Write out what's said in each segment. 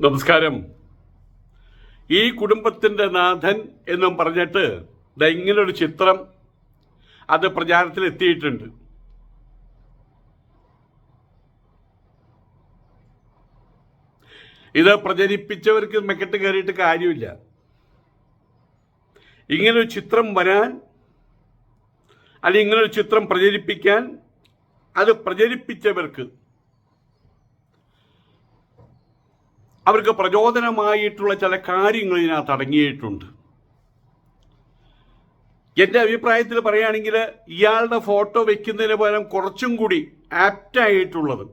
നമസ്കാരം. ഈ കുടുംബത്തിന്റെ നാഥൻ എന്നും പറഞ്ഞിട്ട് ഇങ്ങനൊരു ചിത്രം അത് പ്രചാരത്തിൽ എത്തിയിട്ടുണ്ട്. ഇത് പ്രചരിപ്പിച്ചവർക്ക് മെക്കെട്ട് കയറിയിട്ട് കാര്യമില്ല. ഇങ്ങനൊരു ചിത്രം വരാൻ അല്ലെങ്കിൽ ഇങ്ങനൊരു ചിത്രം പ്രചരിപ്പിക്കാൻ അത് പ്രചരിപ്പിച്ചവർക്ക് അവർക്ക് പ്രചോദനമായിട്ടുള്ള ചില കാര്യങ്ങൾ ഇതിനകത്ത് അടങ്ങിയിട്ടുണ്ട്. എന്റെ അഭിപ്രായത്തിൽ പറയുകയാണെങ്കിൽ ഇയാളുടെ ഫോട്ടോ വെക്കുന്നതിന് പകരം കുറച്ചും കൂടി ആപ്റ്റായിട്ടുള്ളത്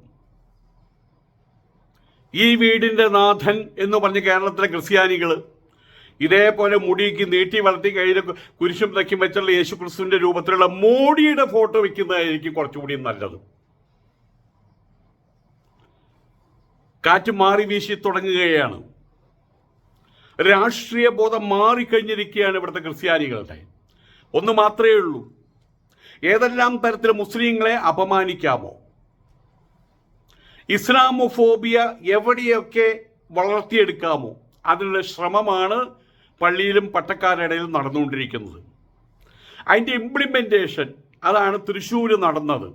ഈ വീടിന്റെ നാഥൻ എന്ന് പറഞ്ഞ് കേരളത്തിലെ ക്രിസ്ത്യാനികൾ ഇതേപോലെ മുടിക്ക് നീട്ടി വളർത്തി കയ്യിൽ കുരിശും തക്കി വെച്ചുള്ള യേശു ക്രിസ്തുവിന്റെ രൂപത്തിലുള്ള മോഡിയുടെ ഫോട്ടോ വെക്കുന്നതായിരിക്കും കുറച്ചുകൂടി നല്ലത്. കാറ്റ് മാറി വീശി തുടങ്ങുകയാണ്. രാഷ്ട്രീയ ബോധം മാറിക്കഴിഞ്ഞിരിക്കുകയാണ് ഇവിടുത്തെ ക്രിസ്ത്യാനികളുടെ. ഒന്ന് മാത്രമേ ഉള്ളൂ. ഏതെല്ലാം തരത്തിൽ മുസ്ലിങ്ങളെ അപമാനിക്കാമോ? ഇസ്ലാമോഫോബിയ എവിടെയൊക്കെ വളർത്തിയെടുക്കാമോ? അതിനുള്ള ശ്രമമാണ് പള്ളിയിലും പട്ടക്കാരുടെ ഇടയിലും നടന്നുകൊണ്ടിരിക്കുന്നത്. അതിന്റെ ഇംപ്ലിമെന്റേഷൻ അതാണ് തൃശ്ശൂർ നടന്നത്.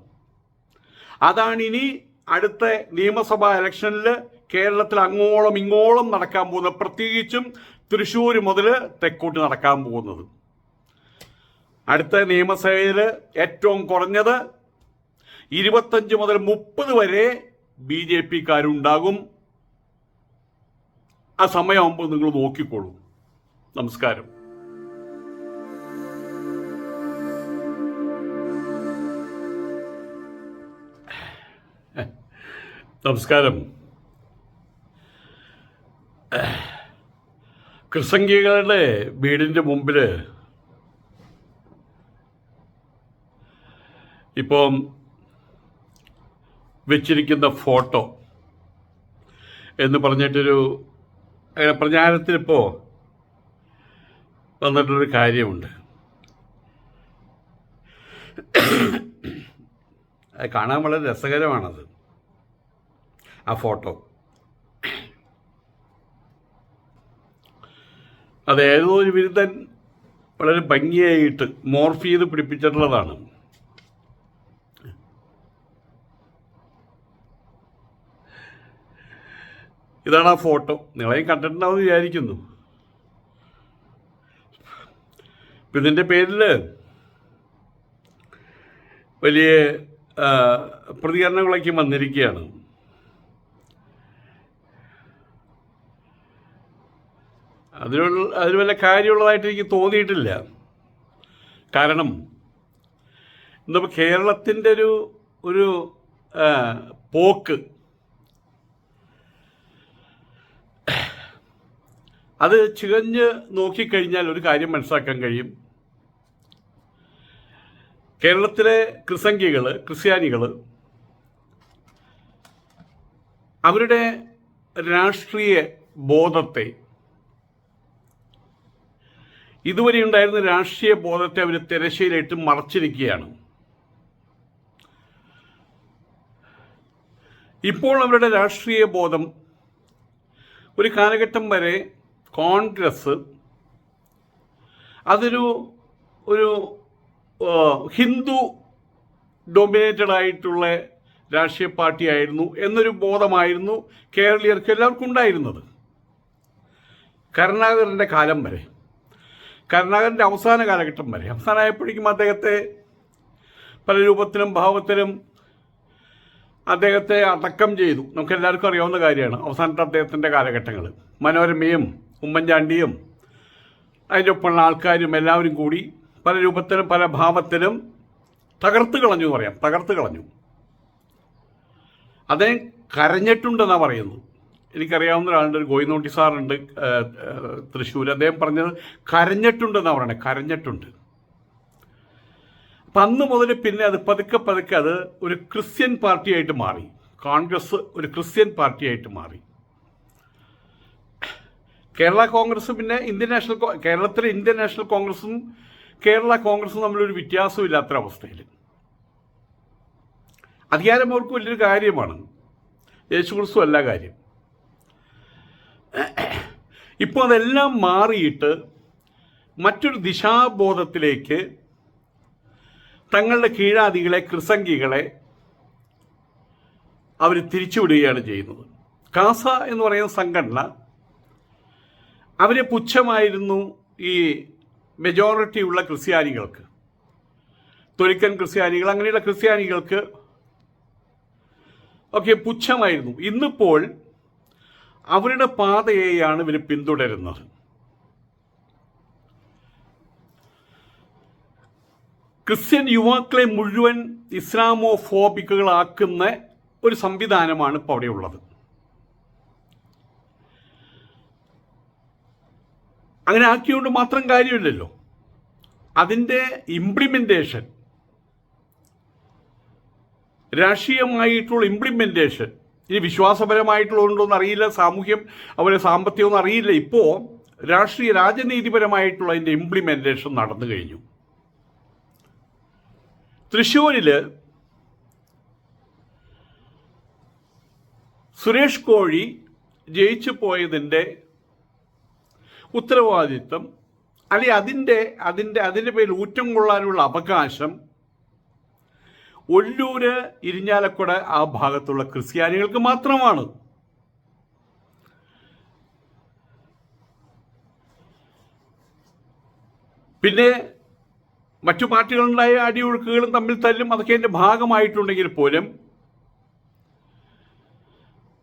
അതാണ് ഇനി അടുത്ത നിയമസഭാ ഇലക്ഷനിൽ കേരളത്തിൽ അങ്ങോളം ഇങ്ങോളം നടക്കാൻ പോകുന്നത് പ്രത്യേകിച്ചും തൃശ്ശൂർ മുതൽ തെക്കോട്ട് നടക്കാൻ പോകുന്നത്. അടുത്ത നിയമസഭയിൽ ഏറ്റവും കുറഞ്ഞത് ഇരുപത്തഞ്ച് മുതൽ മുപ്പത് വരെ ബി ജെ പിക്കാരുണ്ടാകും. ആ സമയമാകുമ്പോൾ നിങ്ങൾ നോക്കിക്കോളൂ. നമസ്കാരം. നമസ്കാരം. ക്രിസംഗികളുടെ വീടിന്റെ മുമ്പിൽ ഇപ്പം വെച്ചിരിക്കുന്ന ഫോട്ടോ എന്ന് പറഞ്ഞിട്ടൊരു അങ്ങനെ പ്രചാരത്തിലിപ്പോൾ വന്നിട്ടൊരു കാര്യമുണ്ട്. കാണാൻ വളരെ രസകരമാണത്. ആ ഫോട്ടോ. അത് ഏതോ ഒരു വിരുദ്ധൻ വളരെ ഭംഗിയായിട്ട് മോർഫ് ചെയ്ത് പിടിപ്പിച്ചിട്ടുള്ളതാണ്. ഇതാണ് ആ ഫോട്ടോ. നിങ്ങളെയും കണ്ടിട്ടുണ്ടാവും വിചാരിക്കുന്നു. ഇപ്പം ഇതിന്റെ പേരിൽ വലിയ പ്രതികരണങ്ങളൊക്കെ വന്നിരിക്കുകയാണ്. അതിനുള്ള അതിന് വല്ല കാര്യമുള്ളതായിട്ട് എനിക്ക് തോന്നിയിട്ടില്ല. കാരണം ഇന്നിപ്പോൾ കേരളത്തിന്റെ ഒരു ഒരു പോക്ക്. അത് ചികഞ്ഞ് നോക്കിക്കഴിഞ്ഞാൽ ഒരു കാര്യം മനസ്സിലാക്കാൻ കഴിയും. കേരളത്തിലെ ക്രിസംഗികൾ ക്രിസ്ത്യാനികൾ അവരുടെ രാഷ്ട്രീയ ബോധത്തെ ഇതുവരെ ഉണ്ടായിരുന്ന രാഷ്ട്രീയ ബോധത്തെ അവർ തിരശ്ശീലയിട്ട് മറച്ചിരിക്കുകയാണ്. ഇപ്പോൾ അവരുടെ രാഷ്ട്രീയ ബോധം ഒരു കാലഘട്ടം വരെ കോൺഗ്രസ് അതൊരു ഒരു ഹിന്ദു ഡൊമിനേറ്റഡ് ആയിട്ടുള്ള രാഷ്ട്രീയ പാർട്ടിയായിരുന്നു എന്നൊരു ബോധമായിരുന്നു കേരളീയർക്ക് എല്ലാവർക്കും ഉണ്ടായിരുന്നത്. കരുണാകരന്റെ കാലം വരെ. കരുണാകരന്റെ അവസാന കാലഘട്ടം വരെ. അവസാനമായപ്പോഴേക്കും അദ്ദേഹത്തെ പല രൂപത്തിലും ഭാവത്തിലും അദ്ദേഹത്തെ അടക്കം ചെയ്തു. നമുക്ക് എല്ലാവർക്കും അറിയാവുന്ന കാര്യമാണ് അവസാനത്തെ അദ്ദേഹത്തിന്റെ കാലഘട്ടങ്ങൾ മനോരമയും ഉമ്മൻചാണ്ടിയും അതിന്റെ ഒപ്പമുള്ള ആൾക്കാരും എല്ലാവരും കൂടി പല രൂപത്തിലും പല ഭാവത്തിലും തകർത്ത് കളഞ്ഞു എന്ന് പറയാം. തകർത്ത് കളഞ്ഞു. അദ്ദേഹം കരഞ്ഞിട്ടുണ്ടെന്നാണ് പറയുന്നത്. എനിക്കറിയാവുന്ന ഒരാളുണ്ട് ഒരു ഗോയിനോട്ടി സാറുണ്ട് തൃശ്ശൂർ അദ്ദേഹം പറഞ്ഞത് കരഞ്ഞിട്ടുണ്ടെന്നാണ് പറയണേ കരഞ്ഞിട്ടുണ്ട്. അപ്പം അന്ന് മുതൽ പിന്നെ അത് പതുക്കെ പതുക്കെ അത് ഒരു ക്രിസ്ത്യൻ പാർട്ടിയായിട്ട് മാറി. കോൺഗ്രസ് ഒരു ക്രിസ്ത്യൻ പാർട്ടിയായിട്ട് മാറി. കേരള കോൺഗ്രസ് പിന്നെ ഇന്ത്യൻ നാഷണൽ കേരളത്തിലെ ഇന്ത്യൻ നാഷണൽ കോൺഗ്രസും കേരള കോൺഗ്രസും തമ്മിലൊരു വ്യത്യാസമില്ലാത്തൊരവസ്ഥയിൽ അധികാരം അവർക്ക് വലിയൊരു കാര്യമാണ്. യേശുക്രിസ്തു അല്ല കാര്യം. ഇപ്പോൾ അതെല്ലാം മാറിയിട്ട് മറ്റൊരു ദിശാബോധത്തിലേക്ക് തങ്ങളുടെ കീഴാദികളെ കൃസംഗികളെ അവർ തിരിച്ചുവിടുകയാണ് ചെയ്യുന്നത്. കാസ എന്ന് പറയുന്ന സംഘടന അവരെ പുച്ഛമായിരുന്നു ഈ മെജോറിറ്റി ഉള്ള ക്രിസ്ത്യാനികൾക്ക്. തൊലിക്കൻ ക്രിസ്ത്യാനികൾ അങ്ങനെയുള്ള ക്രിസ്ത്യാനികൾക്ക് ഒക്കെ പുച്ഛമായിരുന്നു. ഇന്നിപ്പോൾ അവരുടെ പാതയെയാണ് ഇവർ പിന്തുടരുന്നത്. ക്രിസ്ത്യൻ യുവാക്കളെ മുഴുവൻ ഇസ്ലാമോ ഫോബിക്കുകളാക്കുന്ന ഒരു സംവിധാനമാണ് ഇപ്പോൾ അവിടെ ഉള്ളത് അങ്ങനെ ആക്കിയോണ്ട് മാത്രം കാര്യമില്ലല്ലോ. അതിന്റെ ഇംപ്ലിമെന്റേഷൻ രാഷ്ട്രീയമായിട്ടുള്ള ഇംപ്ലിമെന്റേഷൻ ഇനി വിശ്വാസപരമായിട്ടുള്ളതുകൊണ്ടൊന്നും അറിയില്ല സാമൂഹ്യം അവരെ സാമ്പത്തികമൊന്നും അറിയില്ല. ഇപ്പോൾ രാഷ്ട്രീയ രാജനീതിപരമായിട്ടുള്ള അതിന്റെ ഇംപ്ലിമെന്റേഷൻ നടന്നു കഴിഞ്ഞു. തൃശ്ശൂരിൽ സുരേഷ് കോഴി ജയിച്ചു പോയതിന്റെ ഉത്തരവാദിത്വം അല്ലെ അതിന്റെ അതിന്റെ അതിന്റെ പേരിൽ ഊറ്റം കൊള്ളാനുള്ള അവകാശം ഒല്ലൂര് ഇരിഞ്ഞാലക്കുട ആ ഭാഗത്തുള്ള ക്രിസ്ത്യാനികൾക്ക് മാത്രമാണ്. പിന്നെ മറ്റു പാർട്ടികളുണ്ടായ അടിയൊഴുക്കുകളും തമ്മിൽ തല്ലും അതൊക്കെ അതിന്റെ ഭാഗമായിട്ടുണ്ടെങ്കിൽ പോലും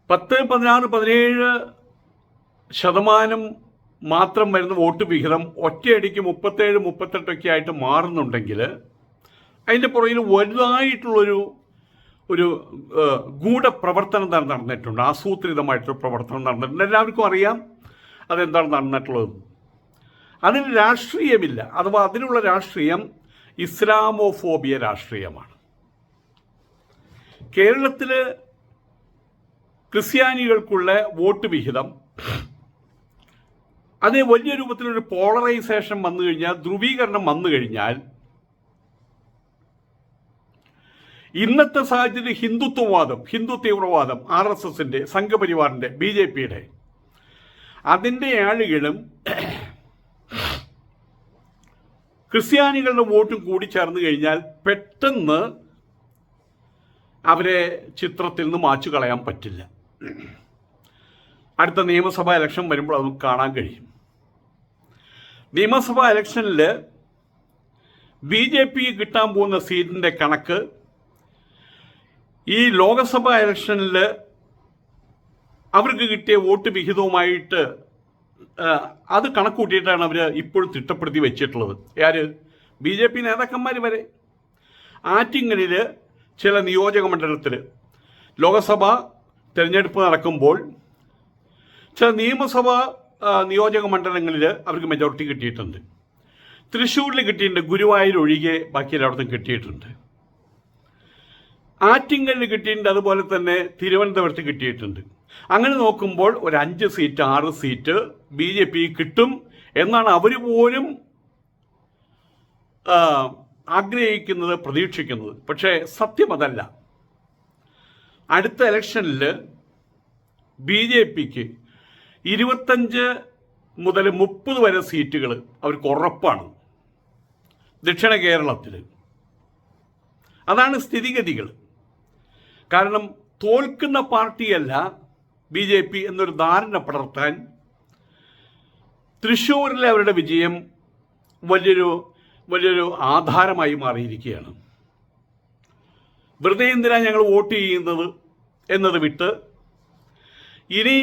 പത്ത് പതിനാറ് പതിനേഴ് ശതമാനം മാത്രം വരുന്ന വോട്ട് വിഹിതം ഒറ്റയടിക്ക് മുപ്പത്തേഴ് മുപ്പത്തെട്ടൊക്കെ ആയിട്ട് മാറുന്നുണ്ടെങ്കിൽ അതിന്റെ പുറകിൽ വലുതായിട്ടുള്ളൊരു ഒരു ഗൂഢപ്രവർത്തനം തന്നെ നടന്നിട്ടുണ്ട്. ആസൂത്രിതമായിട്ടൊരു പ്രവർത്തനം നടന്നിട്ടുണ്ട്. എല്ലാവർക്കും അറിയാം അതെന്താണ് നടന്നിട്ടുള്ളത്. അതിന് രാഷ്ട്രീയമില്ല. അഥവാ അതിനുള്ള രാഷ്ട്രീയം ഇസ്ലാമോഫോബിയ രാഷ്ട്രീയമാണ്. കേരളത്തിൽ ക്രിസ്ത്യാനികൾക്കുള്ള വോട്ട് വിഹിതം അത് വലിയ രൂപത്തിലൊരു പോളറൈസേഷൻ വന്നു കഴിഞ്ഞാൽ ധ്രുവീകരണം വന്നു കഴിഞ്ഞാൽ ഇന്നത്തെ സാഹചര്യത്തിൽ ഹിന്ദുത്വവാദം ഹിന്ദു തീവ്രവാദം ആർ എസ് എസിന്റെ സംഘപരിവാറിന്റെ ബി ജെ പിയുടെ. അതിന്റെ ആളുകളും ക്രിസ്ത്യാനികളുടെ വോട്ടും കൂടി ചേർന്ന് കഴിഞ്ഞാൽ പെട്ടെന്ന് അവരെ ചിത്രത്തിൽ നിന്ന് മാച്ചു കളയാൻ പറ്റില്ല. അടുത്ത നിയമസഭാ ഇലക്ഷൻ വരുമ്പോൾ അത് കാണാൻ കഴിയും. നിയമസഭാ ഇലക്ഷനിൽ ബി ജെ പി കിട്ടാൻ പോകുന്ന സീറ്റിന്റെ കണക്ക് ഈ ലോകസഭാ ഇലക്ഷനിൽ അവർക്ക് കിട്ടിയ വോട്ട് വിഹിതവുമായിട്ട് അത് കണക്കൂട്ടിയിട്ടാണ് അവർ ഇപ്പോഴും തിട്ടപ്പെടുത്തി വെച്ചിട്ടുള്ളത്. ആര്? ബി ജെ പി നേതാക്കന്മാർ വരെ. ആറ്റിങ്ങലിൽ ചില നിയോജക മണ്ഡലത്തിൽ ലോകസഭ തിരഞ്ഞെടുപ്പ് നടക്കുമ്പോൾ ചില നിയമസഭാ നിയോജക മണ്ഡലങ്ങളിൽ അവർക്ക് മെജോറിറ്റി കിട്ടിയിട്ടുണ്ട്. തൃശ്ശൂരിൽ കിട്ടിയിട്ടുണ്ട് ഗുരുവായൂർ ഒഴികെ ബാക്കി എല്ലായിടത്തും കിട്ടിയിട്ടുണ്ട്. ആറ്റിങ്ങലിൽ കിട്ടിയിട്ടുണ്ട് അതുപോലെ തന്നെ തിരുവനന്തപുരത്ത് കിട്ടിയിട്ടുണ്ട്. അങ്ങനെ നോക്കുമ്പോൾ ഒരു അഞ്ച് സീറ്റ് ആറ് സീറ്റ് ബി ജെ പി കിട്ടും എന്നാണ് അവർ പോലും ആഗ്രഹിക്കുന്നത് പ്രതീക്ഷിക്കുന്നത്. പക്ഷേ സത്യം അതല്ല. അടുത്ത ഇലക്ഷനിൽ ബി ജെ പിക്ക് ഇരുപത്തഞ്ച് മുതൽ മുപ്പത് വരെ സീറ്റുകൾ അവർക്ക് ഉറപ്പാണ്. ദക്ഷിണ കേരളത്തിൽ അതാണ് സ്ഥിതിഗതികൾ കാരണം തോൽക്കുന്ന പാർട്ടിയല്ല ബി ജെ പി എന്നൊരു ധാരണ പടർത്താൻ തൃശ്ശൂരിലെ അവരുടെ വിജയം വലിയൊരു വലിയൊരു ആധാരമായി മാറിയിരിക്കുകയാണ്. വെറുതെ എന്തിനാണ് ഞങ്ങൾ വോട്ട് ചെയ്യുന്നത് എന്നത് വിട്ട് ഇനി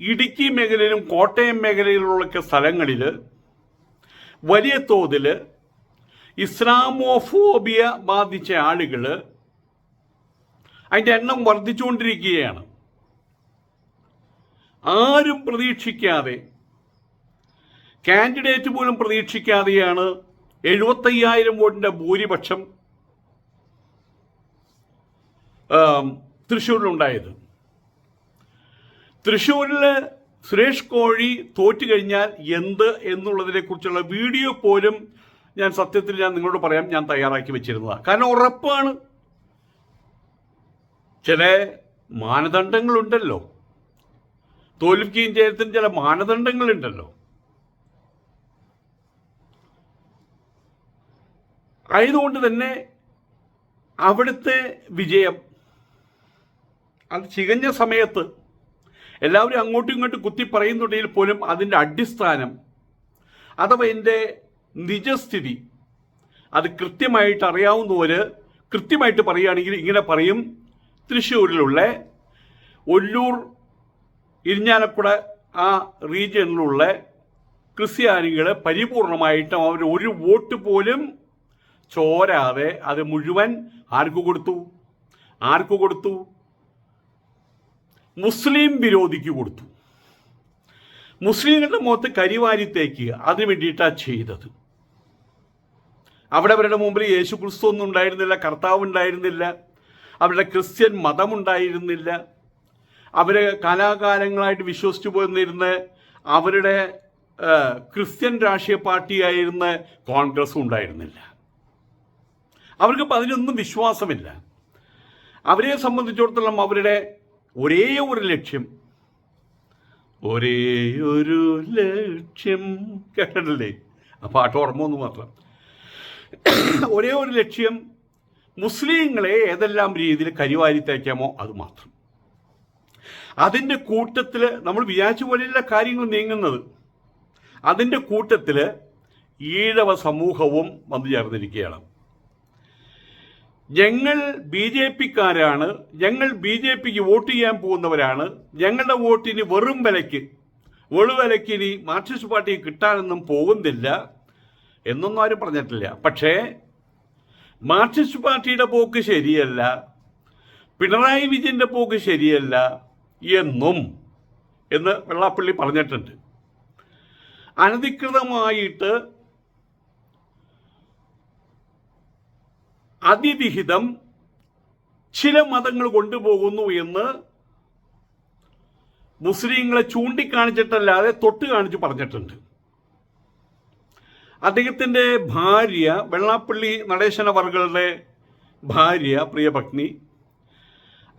ഇടുക്കി മേഖലയിലും കോട്ടയം മേഖലയിലുള്ളൊക്കെ സ്ഥലങ്ങളിൽ വലിയ തോതിൽ ഇസ്ലാമോഫോബിയ ബാധിച്ച ആളുകൾ അതിന്റെ എണ്ണം വർദ്ധിച്ചുകൊണ്ടിരിക്കുകയാണ്. ആരും പ്രതീക്ഷിക്കാതെ കാൻഡിഡേറ്റ് പോലും പ്രതീക്ഷിക്കാതെയാണ് എഴുപത്തയ്യായിരം വോട്ടിന്റെ ഭൂരിപക്ഷം തൃശ്ശൂരിലുണ്ടായത്. തൃശ്ശൂരിൽ സുരേഷ് കോഴി തോറ്റു കഴിഞ്ഞാൽ എന്ത് എന്നുള്ളതിനെക്കുറിച്ചുള്ള വീഡിയോ പോലും ഞാൻ സത്യത്തിൽ ഞാൻ നിങ്ങളോട് പറയാം ഞാൻ തയ്യാറാക്കി വെച്ചിരുന്നതാണ് കാരണം ഉറപ്പാണ് ചില മാനദണ്ഡങ്ങളുണ്ടല്ലോ. തോൽവിക്കുകയും ജയത്തിന് ചില മാനദണ്ഡങ്ങളുണ്ടല്ലോ. ആയതുകൊണ്ട് തന്നെ അവിടുത്തെ വിജയം അത് ചികഞ്ഞ സമയത്ത് എല്ലാവരും അങ്ങോട്ടും ഇങ്ങോട്ടും കുത്തി പറയുന്നുണ്ടെങ്കിൽ പോലും അതിന്റെ അടിസ്ഥാനം അഥവാ എന്റെ നിജസ്ഥിതി അത് കൃത്യമായിട്ട് അറിയാവുന്നവർ കൃത്യമായിട്ട് പറയുകയാണെങ്കിൽ ഇങ്ങനെ പറയും തൃശ്ശൂരിലുള്ള ഒല്ലൂർ ഇരിഞ്ഞാലക്കുട ആ റീജിയനിലുള്ള ക്രിസ്ത്യാനികൾ പരിപൂർണമായിട്ടും അവർ ഒരു വോട്ട് പോലും ചോരാതെ അത് മുഴുവൻ ആർക്കു കൊടുത്തു? ആർക്കു കൊടുത്തു? മുസ്ലിം വിരോധിക്ക് കൊടുത്തു. മുസ്ലിങ്ങളുടെ മുഖത്ത് കരിവാരി തേക്കുക അതിന് വേണ്ടിയിട്ടാണ് ചെയ്തത്. അവിടെ അവരുടെ മുമ്പിൽ യേശു ക്രിസ്തു ഒന്നും ഉണ്ടായിരുന്നില്ല കർത്താവ് ഉണ്ടായിരുന്നില്ല. അവരുടെ ക്രിസ്ത്യൻ മതമുണ്ടായിരുന്നില്ല. അവർ കാലാകാലങ്ങളായിട്ട് വിശ്വസിച്ചു പോന്നിരുന്ന അവരുടെ ക്രിസ്ത്യൻ രാഷ്ട്രീയ പാർട്ടിയായിരുന്ന കോൺഗ്രസ് ഉണ്ടായിരുന്നില്ല. അവർക്ക് അതിനൊന്നും വിശ്വാസമില്ല. അവരെ സംബന്ധിച്ചിടത്തോളം അവരുടെ ഒരേ ഒരു ലക്ഷ്യം. ഒരേ ഒരു ലക്ഷ്യം. കേട്ടിട്ടില്ലേ? ആ പാട്ട് ഓർമ്മ ഒന്ന് മാത്രം. ഒരേ ഒരു ലക്ഷ്യം മുസ്ലിങ്ങളെ ഏതെല്ലാം രീതിയിൽ കരിവാരി തേക്കാമോ അത് മാത്രം. അതിന്റെ കൂട്ടത്തിൽ നമ്മൾ വിചാരിച്ച പോലെയുള്ള കാര്യങ്ങൾ നീങ്ങുന്നത്. അതിന്റെ കൂട്ടത്തിൽ ഈഴവ സമൂഹവും വന്നു ചേർന്നിരിക്കുകയാണ്. ഞങ്ങൾ ബി ജെ പിക്കാരാണ്. ഞങ്ങൾ ബി ജെ പിക്ക് വോട്ട് ചെയ്യാൻ പോകുന്നവരാണ്. ഞങ്ങളുടെ വോട്ടിന് വെറും വിലയ്ക്ക് വെളുവിലയ്ക്ക് ഇനി മാർക്സിസ്റ്റ് പാർട്ടി കിട്ടാനൊന്നും പോകുന്നില്ല എന്നൊന്നും ആരും പറഞ്ഞിട്ടില്ല. പക്ഷേ മാർക്സിസ്റ്റ് പാർട്ടിയുടെ പോക്ക് ശരിയല്ല പിണറായി വിജയന്റെ പോക്ക് ശരിയല്ല എന്നും എന്ന് വെള്ളാപ്പള്ളി പറഞ്ഞിട്ടുണ്ട്. അനധികൃതമായിട്ട് അതിവിഹിതം ചില മതങ്ങൾ കൊണ്ടുപോകുന്നു എന്ന് മുസ്ലിങ്ങളെ ചൂണ്ടിക്കാണിച്ചിട്ടല്ലാതെ തൊട്ട് കാണിച്ച് പറഞ്ഞിട്ടുണ്ട്. അദ്ദേഹത്തിന്റെ ഭാര്യ വെള്ളാപ്പള്ളി നടേശന വർഗളുടെ ഭാര്യ പ്രിയപത്നി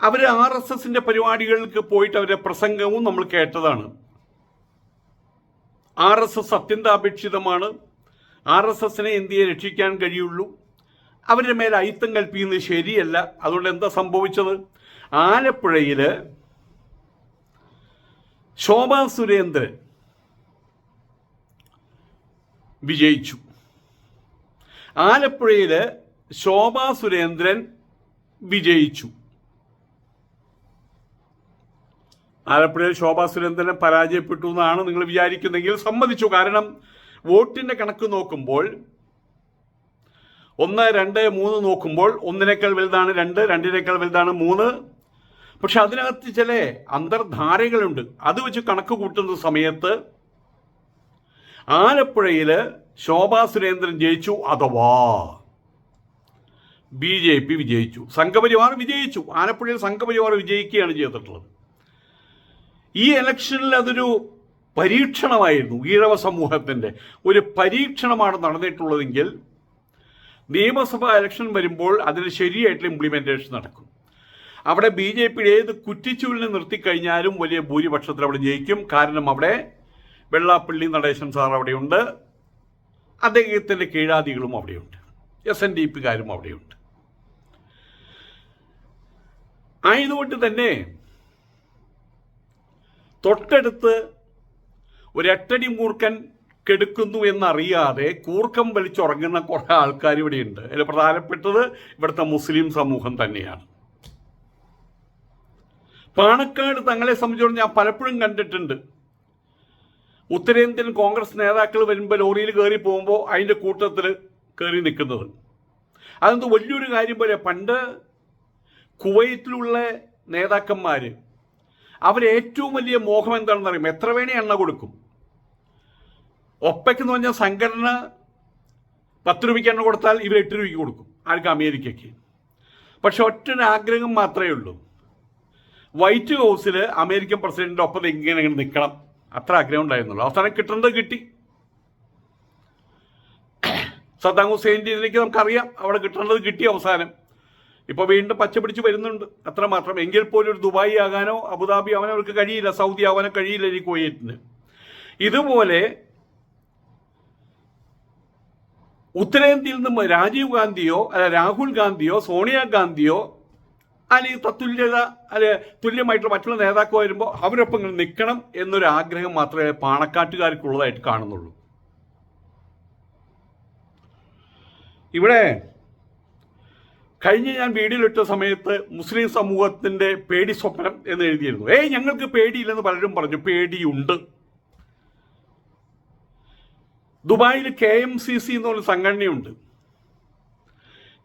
അവർ ആർ എസ് എസിന്റെ പരിപാടികൾക്ക് പോയിട്ട് അവരുടെ പ്രസംഗവും നമ്മൾ കേട്ടതാണ്. ആർ എസ് എസ് അത്യന്താപേക്ഷിതമാണ്. ആർ എസ് എസിനെ ഇന്ത്യയെ രക്ഷിക്കാൻ കഴിയുള്ളൂ. അവരുടെ മേൽ അയിത്തം കൽപ്പിക്കുന്നത് ശരിയല്ല. അതുകൊണ്ട് എന്താ സംഭവിച്ചത്? ആലപ്പുഴയിൽ ശോഭാ സുരേന്ദ്രൻ വിജയിച്ചു. ആലപ്പുഴയിൽ ശോഭാ സുരേന്ദ്രൻ വിജയിച്ചു. ആലപ്പുഴയിൽ ശോഭാ സുരേന്ദ്രനെ പരാജയപ്പെട്ടു എന്നാണ് നിങ്ങൾ വിചാരിക്കുന്നെങ്കിൽ സമ്മതിച്ചു. കാരണം വോട്ടിന്റെ കണക്ക് നോക്കുമ്പോൾ ഒന്ന് രണ്ട് മൂന്ന് നോക്കുമ്പോൾ ഒന്നിനേക്കാൾ വലുതാണ് രണ്ട് രണ്ടിനേക്കാൾ വലുതാണ് മൂന്ന്. പക്ഷെ അതിനകത്ത് ചില അന്തർധാരകളുണ്ട്. അത് വെച്ച് കണക്ക് കൂട്ടുന്ന സമയത്ത് ആലപ്പുഴയിൽ ശോഭാ സുരേന്ദ്രൻ ജയിച്ചു അഥവാ ബി ജെ പി വിജയിച്ചു. സംഘപരിവാർ വിജയിച്ചു. ആലപ്പുഴയിൽ സംഘപരിവാർ വിജയിക്കുകയാണ് ചെയ്തിട്ടുള്ളത്. ഈ ഇലക്ഷനിൽ അതൊരു പരീക്ഷണമായിരുന്നു ഈഴവ സമൂഹത്തിന്റെ ഒരു പരീക്ഷണമാണ് നടന്നിട്ടുള്ളതെങ്കിൽ നിയമസഭാ ഇലക്ഷൻ വരുമ്പോൾ അതിന് ശരിയായിട്ട് ഇംപ്ലിമെന്റേഷൻ നടക്കും. അവിടെ ബി ജെ പിയുടെ ഏത് കുറ്റിച്ചുവിലിനെ നിർത്തിക്കഴിഞ്ഞാലും വലിയ ഭൂരിപക്ഷത്തിൽ അവിടെ ജയിക്കും. കാരണം അവിടെ വെള്ളാപ്പള്ളി നടേശൻ സാർ അവിടെയുണ്ട്. അദ്ദേഹത്തിന്റെ കീഴാദികളും അവിടെയുണ്ട്. എസ് എൻ ഡി പിക്കാരും അവിടെയുണ്ട്. ആയതുകൊണ്ട് തന്നെ തൊട്ടടുത്ത് ഒരു എട്ടടി മൂർഖൻ കെടുക്കുന്നു എന്നറിയാതെ കൂർക്കം വലിച്ചുറങ്ങുന്ന കുറേ ആൾക്കാർ ഇവിടെയുണ്ട്. അതിൽ പ്രധാനപ്പെട്ടത് ഇവിടുത്തെ മുസ്ലിം സമൂഹം തന്നെയാണ്. പാണക്കാട് തങ്ങളെ സംബന്ധിച്ചോളം ഞാൻ പലപ്പോഴും കണ്ടിട്ടുണ്ട്. ഉത്തരേന്ത്യൻ കോൺഗ്രസ് നേതാക്കൾ വരുമ്പോൾ ലോറിയിൽ കയറി പോകുമ്പോൾ അതിന്റെ കൂട്ടത്തിൽ കയറി നിൽക്കുന്നത്. അതെന്ത് വലിയൊരു കാര്യം പോലെ പണ്ട് കുവൈറ്റിലുള്ള നേതാക്കന്മാർ അവരേറ്റവും വലിയ മോഹം എന്താണെന്ന് അറിയും എത്ര വേണേ എണ്ണ കൊടുക്കും. ഒപ്പയ്ക്ക് എന്ന് പറഞ്ഞ സംഘടന പത്ത് രൂപയ്ക്ക് എണ്ണ കൊടുത്താൽ ഇവർ എട്ട് രൂപയ്ക്ക് കൊടുക്കും ആർക്ക് അമേരിക്കയ്ക്ക്. പക്ഷെ ഒറ്റ ആഗ്രഹം മാത്രമേ ഉള്ളൂ. വൈറ്റ് ഹൗസിൽ അമേരിക്കൻ പ്രസിഡന്റിന്റെ ഒപ്പം ഇങ്ങനെ നിൽക്കണം. അത്ര ആഗ്രഹം ഉണ്ടായിരുന്നുള്ളൂ. അവസാനം കിട്ടേണ്ടത് കിട്ടി. സദ്ദാം ഹുസൈന്റെ ഇതിലേക്ക് നമുക്കറിയാം. അവിടെ കിട്ടേണ്ടത് കിട്ടി അവസാനം. ഇപ്പോൾ വീണ്ടും പച്ച പിടിച്ച് വരുന്നുണ്ട്. അത്രമാത്രം എങ്കിൽ പോലും ഒരു ദുബായി ആകാനോ അബുദാബി ആവാനോ അവർക്ക് കഴിയില്ല. സൗദി ആവാനോ കഴിയില്ല ഈ കുവൈറ്റിന്. ഇതുപോലെ ഉത്തരേന്ത്യയിൽ നിന്ന് രാജീവ് ഗാന്ധിയോ അല്ല രാഹുൽ ഗാന്ധിയോ സോണിയാഗാന്ധിയോ അല്ലെങ്കിൽ തത്തുല്യത അല്ലെ തുല്യമായിട്ടുള്ള മറ്റുള്ള നേതാക്കൾ വരുമ്പോൾ അവരൊപ്പം നിൽക്കണം എന്നൊരു ആഗ്രഹം മാത്രമേ പാണക്കാട്ടുകാർക്കുള്ളതായിട്ട് കാണുന്നുള്ളൂ. ഇവിടെ കഴിഞ്ഞ ഞാൻ വീഡിയോയിലിട്ട സമയത്ത് മുസ്ലിം സമൂഹത്തിന്റെ പേടി സ്വപ്നം എന്ന് എഴുതിയിരുന്നു. ഏയ് ഞങ്ങൾക്ക് പേടിയില്ലെന്ന് പലരും പറഞ്ഞു. പേടിയുണ്ട്. ദുബായിൽ കെ എം സി സി എന്ന് പറഞ്ഞ സംഘടനയുണ്ട്.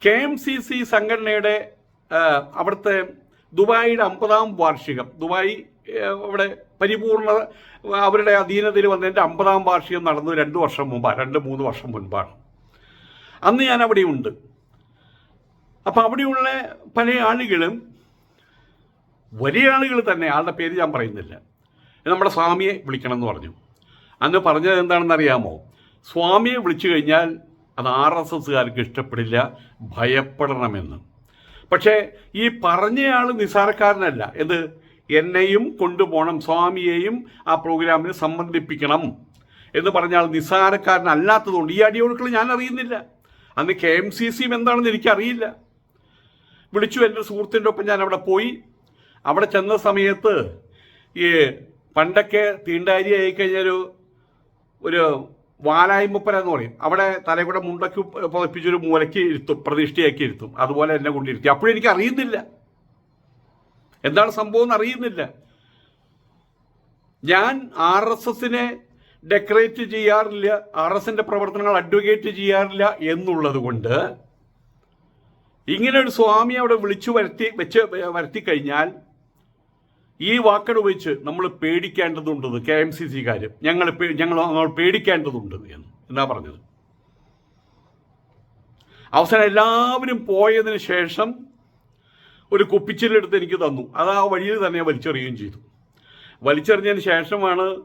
കെ എം സി സി സംഘടനയുടെ അവിടുത്തെ ദുബായിയുടെ അമ്പതാം വാർഷികം. ദുബായ് അവിടെ പരിപൂർണ അവരുടെ അധീനതയിൽ വന്നതിന്റെ അമ്പതാം വാർഷികം നടന്നു രണ്ട് വർഷം മുമ്പാണ് രണ്ട് മൂന്ന് വർഷം മുൻപാണ്. അന്ന് ഞാൻ അവിടെയുണ്ട് അപ്പം അവിടെയുള്ള പല ആളുകളും വലിയ ആളുകൾ തന്നെ ആളുടെ പേര് ഞാൻ പറയുന്നില്ല. നമ്മുടെ സ്വാമിയെ വിളിക്കണം എന്ന് പറഞ്ഞു. അന്ന് പറഞ്ഞത് എന്താണെന്ന് അറിയാമോ? സ്വാമിയെ വിളിച്ചു കഴിഞ്ഞാൽ അത് ആർ എസ് എസ്സുകാർക്ക് ഇഷ്ടപ്പെടില്ല ഭയപ്പെടണമെന്ന്. പക്ഷേ ഈ പറഞ്ഞയാൾ നിസാരക്കാരനല്ല. എന്ത്? എന്നെയും കൊണ്ടുപോകണം സ്വാമിയെയും ആ പ്രോഗ്രാമിന് സംബന്ധിപ്പിക്കണം എന്ന് പറഞ്ഞാൽ നിസാരക്കാരനല്ലാത്തതുകൊണ്ട് ഈ അടിയൊഴുക്കൾ ഞാൻ അറിയുന്നില്ല. അന്ന് കെ എം സി സിയും എന്താണെന്ന് എനിക്കറിയില്ല. വിളിച്ചു എന്റെ സുഹൃത്തിന്റെ ഒപ്പം ഞാൻ അവിടെ പോയി. അവിടെ ചെന്ന സമയത്ത് ഈ പണ്ടൊക്കെ തീണ്ടാരി ആയിക്കഴിഞ്ഞൊരു ഒരു വാലായ്മപ്പര എന്ന് പറയും. അവിടെ തലയുടെ മുണ്ടയ്ക്ക് പുതപ്പിച്ചൊരു മൂലയ്ക്ക് ഇരുത്തും പ്രതിഷ്ഠയാക്കി ഇരുത്തും. അതുപോലെ എന്നെ കൊണ്ടിരുത്തി അപ്പോഴും എനിക്ക് അറിയുന്നില്ല. എന്താണ് സംഭവം എന്ന് അറിയുന്നില്ല. ഞാൻ ആർ എസ് എസിനെ ഡെക്കറേറ്റ് ചെയ്യാറില്ല ആർ എസ് എന്റെ പ്രവർത്തനങ്ങൾ അഡ്വക്കേറ്റ് ചെയ്യാറില്ല എന്നുള്ളത് കൊണ്ട് ഇങ്ങനെ ഒരു സ്വാമി അവിടെ വിളിച്ചു വരുത്തി വെച്ച് വരുത്തി കഴിഞ്ഞാൽ ഈ വാക്കട് വെച്ച് നമ്മൾ പേടിക്കേണ്ടതുണ്ട് കെ എം സി സിക്കാർ ഞങ്ങൾ ഞങ്ങൾ പേടിക്കേണ്ടതുണ്ട് എന്ന്. എന്നാ പറഞ്ഞത്? അവസാനം എല്ലാവരും പോയതിന് ശേഷം ഒരു കുപ്പിച്ചിലെടുത്ത് എനിക്ക് തന്നു. അത് ആ വഴിയിൽ തന്നെ വലിച്ചെറിയുകയും ചെയ്തു. വലിച്ചെറിഞ്ഞതിന് ശേഷമാണ്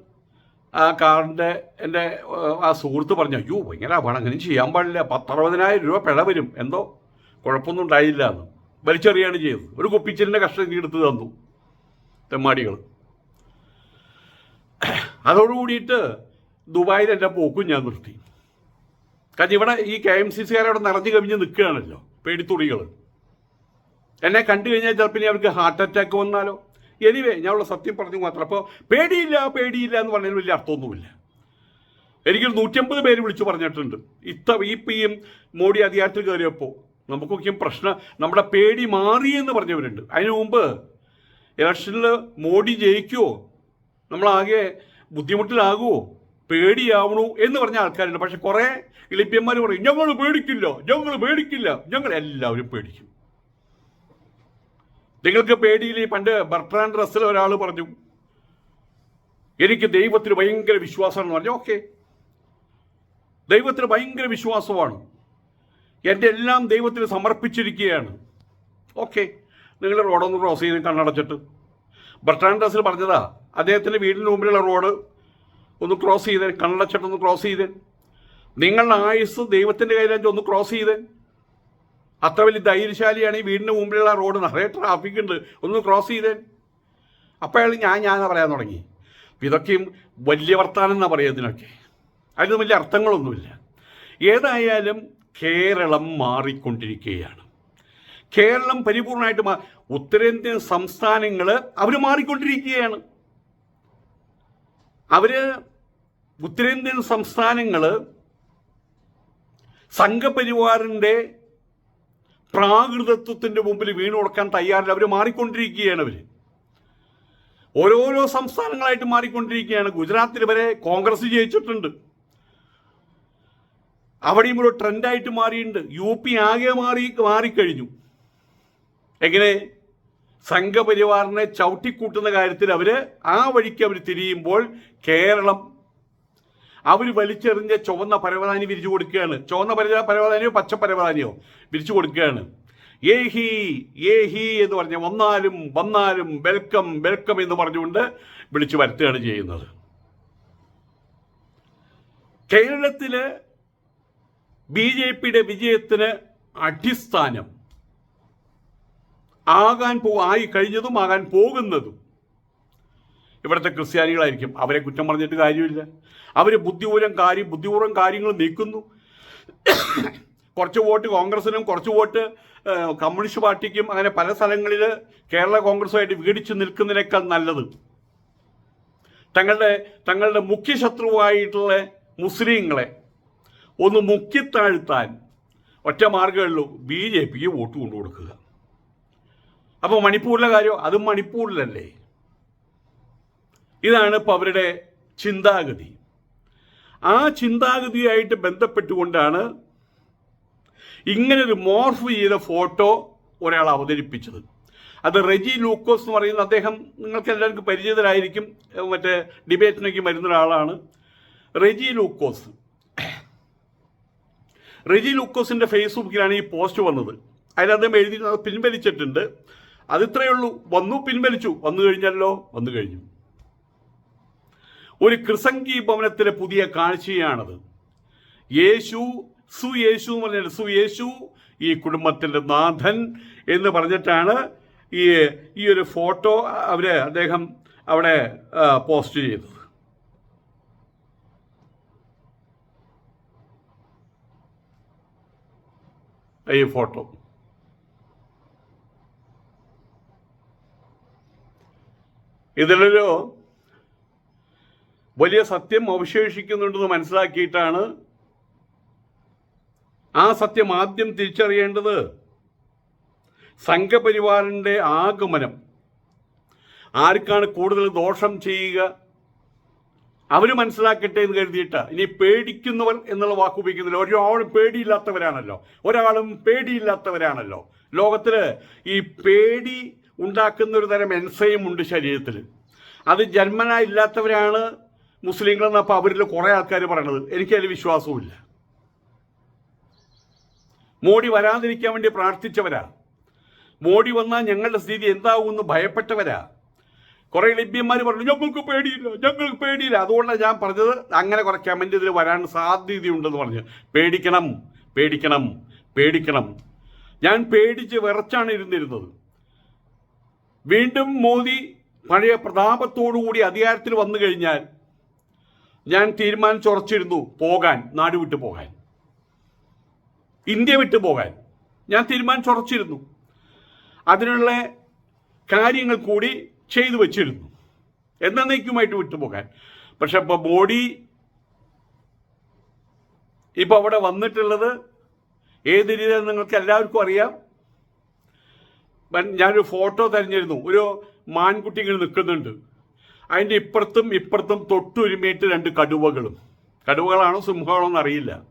ആ കാറിന്റെ എന്റെ ആ സുഹൃത്ത് പറഞ്ഞു അയ്യോ ഭയങ്കര അപകടം. അങ്ങനെ ചെയ്യാൻ പാടില്ല. പത്തറുപതിനായിരം രൂപ പിഴ വരും. എന്തോ കുഴപ്പമൊന്നും ഉണ്ടായില്ല എന്ന്. വലിച്ചെറിയാണ് ചെയ്തത്. ഒരു കുപ്പിച്ചിലിന്റെ കഷ്ടം എനിക്ക് എടുത്ത് തന്നു. തെമ്മാടികൾ. അതോടുകൂടിയിട്ട് ദുബായിൽ എന്റെ പോക്കും ഞാൻ നിർത്തി. കാരണം ഇവിടെ ഈ കെ എം സി സിക്കാരവിടെ നിറഞ്ഞു കവിഞ്ഞ് നിൽക്കുകയാണല്ലോ പേടിത്തുണികൾ എന്നെ കണ്ടു കഴിഞ്ഞാൽ ചിലപ്പോൾ ഇനി അവർക്ക് ഹാർട്ട് അറ്റാക്ക് വന്നാലോ. എനിവേ ഞാനുള്ള സത്യം പറഞ്ഞു മാത്രം. അപ്പോൾ പേടിയില്ല പേടിയില്ല എന്ന് പറഞ്ഞതിന് വലിയ അർത്ഥമൊന്നുമില്ല. എനിക്കൊരു നൂറ്റമ്പത് പേര് വിളിച്ചു പറഞ്ഞിട്ടുണ്ട്. ഇത്ത ഈ പി എം മോഡി അധികാരത്തിൽ കയറിയപ്പോൾ നമുക്കൊക്കെയും പ്രശ്നം നമ്മുടെ പേടി മാറി എന്ന് പറഞ്ഞവരുണ്ട്. അതിനു മുമ്പ് ഇലക്ഷനിൽ മോഡി ജയിക്കുമോ നമ്മളാകെ ബുദ്ധിമുട്ടിലാകുമോ പേടിയാവണു എന്ന് പറഞ്ഞ ആൾക്കാരുണ്ട്. പക്ഷെ കുറേ ഇളിപ്യന്മാർ പറയും ഞങ്ങൾ പേടിക്കില്ല ഞങ്ങൾ പേടിക്കില്ല ഞങ്ങൾ എല്ലാവരും പേടിക്കും. നിങ്ങൾക്ക് പേടിയില്ല? പണ്ട് ബർട്രാൻഡ് റസ്സിൽ ഒരാൾ പറഞ്ഞു എനിക്ക് ദൈവത്തിന് ഭയങ്കര വിശ്വാസമാണെന്ന് പറഞ്ഞു. ഓക്കെ. ദൈവത്തിന് ഭയങ്കര വിശ്വാസമാണ്. എന്റെ എല്ലാം ദൈവത്തിന് സമർപ്പിച്ചിരിക്കുകയാണ്. ഓക്കെ. നിങ്ങൾ റോഡൊന്ന് ക്രോസ് ചെയ്ത് കണ്ണടച്ചിട്ട്. ബർട്ടാൻ റസ്സിൽ പറഞ്ഞതാ അദ്ദേഹത്തിന്റെ വീടിന് മുമ്പിലുള്ള റോഡ് ഒന്ന് ക്രോസ് ചെയ്തേ കണ്ണടച്ചിട്ടൊന്ന് ക്രോസ് ചെയ്തേ. നിങ്ങളുടെ ആയുസ് ദൈവത്തിന്റെ കയ്യിലേക്ക് ഒന്ന് ക്രോസ് ചെയ്തേ. അത്ര വലിയ ധൈര്യശാലിയാണ് ഈ വീടിന് മുമ്പിലുള്ള റോഡ്. നിറയെ ട്രാഫിക് ഉണ്ട്. ഒന്ന് ക്രോസ് ചെയ്തേ. അപ്പോൾ അയാൾ ഞാൻ ഞാൻ പറയാൻ തുടങ്ങി. ഇതൊക്കെയും വലിയ വർത്താനം എന്നാണ് പറയുക ഇതിനൊക്കെ. അതിന് വലിയ അർത്ഥങ്ങളൊന്നുമില്ല. ഏതായാലും കേരളം മാറിക്കൊണ്ടിരിക്കുകയാണ്. കേരളം പരിപൂർണമായിട്ട് ഉത്തരേന്ത്യൻ സംസ്ഥാനങ്ങൾ അവർ മാറിക്കൊണ്ടിരിക്കുകയാണ്. അവർ ഉത്തരേന്ത്യൻ സംസ്ഥാനങ്ങൾ സംഘപരിവാറിന്റെ പ്രാകൃതത്വത്തിന്റെ മുമ്പിൽ വീണു കൊടുക്കാൻ തയ്യാറില്ല. അവർ മാറിക്കൊണ്ടിരിക്കുകയാണ് അവർ ഓരോരോ സംസ്ഥാനങ്ങളായിട്ട് മാറിക്കൊണ്ടിരിക്കുകയാണ്. ഗുജറാത്തിൽ വരെ കോൺഗ്രസ് ജയിച്ചിട്ടുണ്ട്. അവിടെയും ഒരു ട്രെൻഡായിട്ട് മാറിയിട്ടുണ്ട്. യു പി ആകെ മാറി മാറിക്കഴിഞ്ഞു. എങ്ങനെ? സംഘപരിവാറിനെ ചവിട്ടിക്കൂട്ടുന്ന കാര്യത്തിൽ അവർ ആ വഴിക്ക് അവർ തിരിയുമ്പോൾ കേരളം അവർ വലിച്ചെറിഞ്ഞ ചുവന്ന പരവതാനി വിരിച്ചു കൊടുക്കുകയാണ്. ചുവന്ന പര പരവതാനിയോ പച്ച പരവതാനിയോ വിരിച്ചു കൊടുക്കുകയാണ്. ഏ ഹി ഏ ഹി എന്ന് പറഞ്ഞ വന്നാലും വന്നാലും വെൽക്കം വെൽക്കം എന്ന് പറഞ്ഞുകൊണ്ട് വിളിച്ചു വരുത്തുകയാണ് ചെയ്യുന്നത്. കേരളത്തിലെ ബി ജെ പിയുടെ വിജയത്തിന് അടിസ്ഥാനം ആകാൻ പോ ആയി കഴിഞ്ഞതും ആകാൻ പോകുന്നതും. ഇവിടുത്തെ ക്രിസ്ത്യാനികളായിരിക്കും. അവരെ കുറ്റം പറഞ്ഞിട്ട് കാര്യമില്ല. അവർ ബുദ്ധിപൂരം കാര്യം ബുദ്ധിപൂർവം കാര്യങ്ങൾ നീക്കുന്നു. കുറച്ച് വോട്ട് കോൺഗ്രസിനും കുറച്ച് വോട്ട് കമ്മ്യൂണിസ്റ്റ് പാർട്ടിക്കും അങ്ങനെ പല സ്ഥലങ്ങളിൽ കേരള കോൺഗ്രസുമായിട്ട് വീടിച്ച് നിൽക്കുന്നതിനേക്കാൾ നല്ലത്. തങ്ങളുടെ തങ്ങളുടെ മുഖ്യ ശത്രുവായിട്ടുള്ള മുസ്ലിങ്ങളെ ഒന്ന് മുക്കിത്താഴ്ത്താൻ ഒറ്റ മാർഗമുള്ളൂ ബി ജെ പിക്ക് വോട്ട് കൊണ്ടു കൊടുക്കുക അപ്പോൾ മണിപ്പൂരിലെ കാര്യം അതും മണിപ്പൂരിലല്ലേ? ഇതാണ് ഇപ്പോൾ അവരുടെ ചിന്താഗതി. ആ ചിന്താഗതിയായിട്ട് ബന്ധപ്പെട്ടുകൊണ്ടാണ് ഇങ്ങനൊരു മോർഫ് ചെയ്ത ഫോട്ടോ ഒരാൾ അവതരിപ്പിച്ചത്. അത് റെജി ലൂക്കോസ് എന്ന് പറയുന്ന അദ്ദേഹം നിങ്ങൾക്ക് എല്ലാവർക്കും പരിചിതരായിരിക്കും മറ്റേ ഡിബേറ്റിനൊക്കെ വരുന്ന ഒരാളാണ്. റെജി ലൂക്കോസ്. റെജി ലൂക്കോസിന്റെ ഫേസ്ബുക്കിലാണ് ഈ പോസ്റ്റ് വന്നത്. അതിൽ അദ്ദേഹം എഴുതി പിൻവലിച്ചിട്ടുണ്ട്. അത് ഇത്രയേ ഉള്ളൂ. വന്നു പിൻവലിച്ചു. വന്നു കഴിഞ്ഞല്ലോ വന്നു കഴിഞ്ഞു. ഒരു കൃസംഗി ഭവനത്തിലെ പുതിയ കാഴ്ചയാണത്. യേശു സുയേശു എന്ന് പറഞ്ഞാൽ സുയേശു ഈ കുടുംബത്തിന്റെ നാഥൻ എന്ന് പറഞ്ഞിട്ടാണ് ഈ ഈ ഒരു ഫോട്ടോ അവർ അദ്ദേഹം അവിടെ പോസ്റ്റ് ചെയ്തത്. ഈ ഫോട്ടോ. ഇതിലൊരു വലിയ സത്യം അവശേഷിക്കുന്നുണ്ടെന്ന് മനസ്സിലാക്കിയിട്ടാണ് ആ സത്യം ആദ്യം തിരിച്ചറിയേണ്ടത് സംഘപരിവാറിന്റെ ആഗമനം. ആർക്കാണ് കൂടുതൽ ദോഷം ചെയ്യുക? അവർ മനസ്സിലാക്കട്ടെ എന്ന് കരുതിയിട്ട്. ഇനി പേടിക്കുന്നവർ എന്നുള്ള വാക്ക് ഉപയോഗിക്കുന്നില്ല. ഒരാളും പേടിയില്ലാത്തവരാണല്ലോ. ഒരാളും പേടിയില്ലാത്തവരാണല്ലോ. ലോകത്തിൽ ഈ പേടി ഉണ്ടാക്കുന്ന ഒരു തരം എൻസൈം ഉണ്ട് ശരീരത്തിൽ അത് ജന്മന ഇല്ലാത്തവരാണ് മുസ്ലിങ്ങളെന്ന് അപ്പോൾ അവരിൽ കുറേ ആൾക്കാർ പറയണത്. എനിക്കതിൽ വിശ്വാസവുമില്ല. മോഡി വരാതിരിക്കാൻ വേണ്ടി പ്രാർത്ഥിച്ചവരാ. മോഡി വന്നാൽ ഞങ്ങളുടെ സ്ഥിതി എന്താകുമെന്ന് ഭയപ്പെട്ടവരാ. കുറേ ലഭ്യന്മാർ പറഞ്ഞു ഞങ്ങൾക്ക് പേടിയില്ല ഞങ്ങൾക്ക് പേടിയില്ല. അതുകൊണ്ടാണ് ഞാൻ പറഞ്ഞത് അങ്ങനെ കുറേ കമന്റ് ഇതിൽ വരാൻ സാധ്യതയുണ്ടെന്ന് പറഞ്ഞു. പേടിക്കണം പേടിക്കണം പേടിക്കണം. ഞാൻ പേടിച്ച് വിറച്ചാണ് ഇരുന്നിരുന്നത്. വീണ്ടും മോദി പഴയ പ്രതാപത്തോടുകൂടി അധികാരത്തിൽ വന്നു കഴിഞ്ഞാൽ ഞാൻ തീരുമാനിച്ചുറച്ചിരുന്നു പോകാൻ നാട് വിട്ടു പോകാൻ. ഇന്ത്യ വിട്ടു പോകാൻ. ഞാൻ തീരുമാനിച്ചുറച്ചിരുന്നു. അതിനുള്ള കാര്യങ്ങൾ കൂടി ചെയ്തു വച്ചിരുന്നു. എന്നേക്കുമായിട്ട് വിട്ടുപോകാൻ പക്ഷെ ഇപ്പോൾ മോഡി ഇപ്പോൾ അവിടെ വന്നിട്ടുള്ളത് ഏത് രീതിയിൽ നിങ്ങൾക്ക് എല്ലാവർക്കും അറിയാം? ഞാനൊരു ഫോട്ടോ തിരഞ്ഞിരുന്നു. ഒരു മാൻകുട്ടി ഇങ്ങനെ നിൽക്കുന്നുണ്ട്. അതിന്റെ ഇപ്പുറത്തും ഇപ്പുറത്തും തൊട്ടുരുമിയിട്ട് രണ്ട് കടുവകളും. കടുവകളാണോ സിംഹമാണോ എന്നറിയില്ല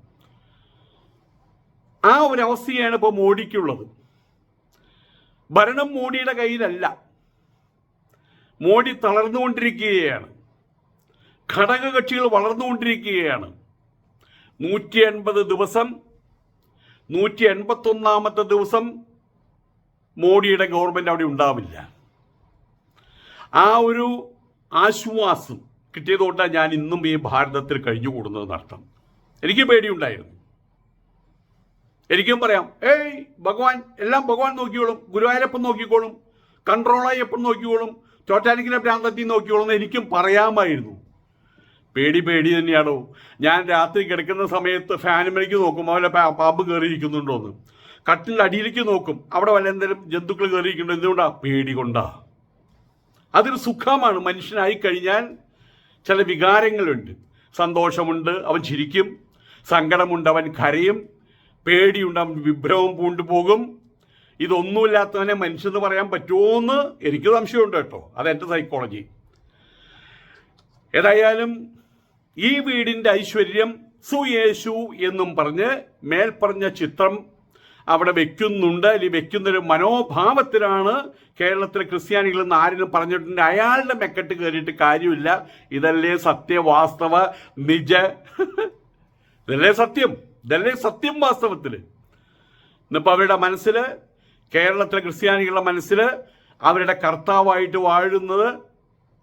ആ ഒരു അവസ്ഥയാണ് ഇപ്പോൾ മോഡിക്കുള്ളത്. ഭരണം മോഡിയുടെ കയ്യിലല്ല. മോഡി തളർന്നുകൊണ്ടിരിക്കുകയാണ്. ഘടകകക്ഷികൾ വളർന്നുകൊണ്ടിരിക്കുകയാണ്. നൂറ്റി എൺപത് ദിവസം നൂറ്റി എൺപത്തൊന്നാമത്തെ ദിവസം മോഡിയുടെ ഗവൺമെന്റ് അവിടെ ഉണ്ടാവില്ല. ആ ഒരു ആശ്വാസം കിട്ടിയതുകൊണ്ടാണ് ഞാൻ ഇന്നും ഈ ഭാരതത്തിൽ കഴിഞ്ഞു കൂടുന്നതെന്നർത്ഥം എനിക്ക് പേടിയുണ്ടായിരുന്നു. എനിക്കും പറയാം ഏയ് ഭഗവാൻ എല്ലാം ഭഗവാൻ നോക്കിക്കോളും ഗുരുവായൂരപ്പം നോക്കിക്കോളും കൺട്രോളായപ്പം നോക്കിക്കോളും ചോറ്റാനിക്കിനെ പ്രാന്തത്തിൽ നോക്കിക്കോളും എന്ന് എനിക്കും പറയാമായിരുന്നു. പേടി പേടി തന്നെയാണോ? ഞാൻ രാത്രി കിടക്കുന്ന സമയത്ത് ഫാനുമേലേക്ക് നോക്കും അവരെ പാമ്പ് കയറിയിരിക്കുന്നുണ്ടോ എന്ന് കട്ടിലിന്റെ അടിയിലേക്ക് നോക്കും. അവിടെ വല്ല എന്തെങ്കിലും ജന്തുക്കൾ കയറിയിരിക്കുന്നുണ്ടോ? എന്തുകൊണ്ടാ? പേടി കൊണ്ടാ. അതൊരു സുഖമാണ്. മനുഷ്യനായി കഴിഞ്ഞാൽ ചില വികാരങ്ങളുണ്ട്. സന്തോഷമുണ്ട് അവൻ ചിരിക്കും. സങ്കടമുണ്ട് അവൻ കരയും. പേടിയുണ്ട് അവൻ വിഭ്രവം പൂണ്ടുപോകും. ഇതൊന്നുമില്ലാത്തവനെ മനുഷ്യന്ന് പറയാൻ പറ്റുമോയെന്ന് എനിക്ക് സംശയമുണ്ട് കേട്ടോ. അതെന്റെ സൈക്കോളജി ഏതായാലും ഈ വീടിന്റെ ഐശ്വര്യം സുയേശു എന്നും പറഞ്ഞ് മേൽപ്പറഞ്ഞ ചിത്രം അവിടെ വെക്കുന്നുണ്ട്. അല്ലെങ്കിൽ വെക്കുന്നൊരു മനോഭാവത്തിലാണ് കേരളത്തിലെ ക്രിസ്ത്യാനികൾ എന്ന് ആരെങ്കിലും പറഞ്ഞിട്ടുണ്ട് അയാളുടെ മെക്കെട്ട് കയറിയിട്ട് കാര്യമില്ല. ഇതല്ലേ സത്യവാസ്തവ നിജ. ഇതല്ലേ സത്യം. ഇതല്ലേ സത്യം വാസ്തവത്തിൽ. ഇന്നിപ്പോൾ അവരുടെ മനസ്സിൽ കേരളത്തിലെ ക്രിസ്ത്യാനികളുടെ മനസ്സിൽ അവരുടെ കർത്താവായിട്ട് വാഴുന്നത്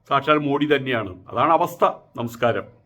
സാക്ഷാൽ മോഡി തന്നെയാണ്. അതാണ് അവസ്ഥ. നമസ്കാരം.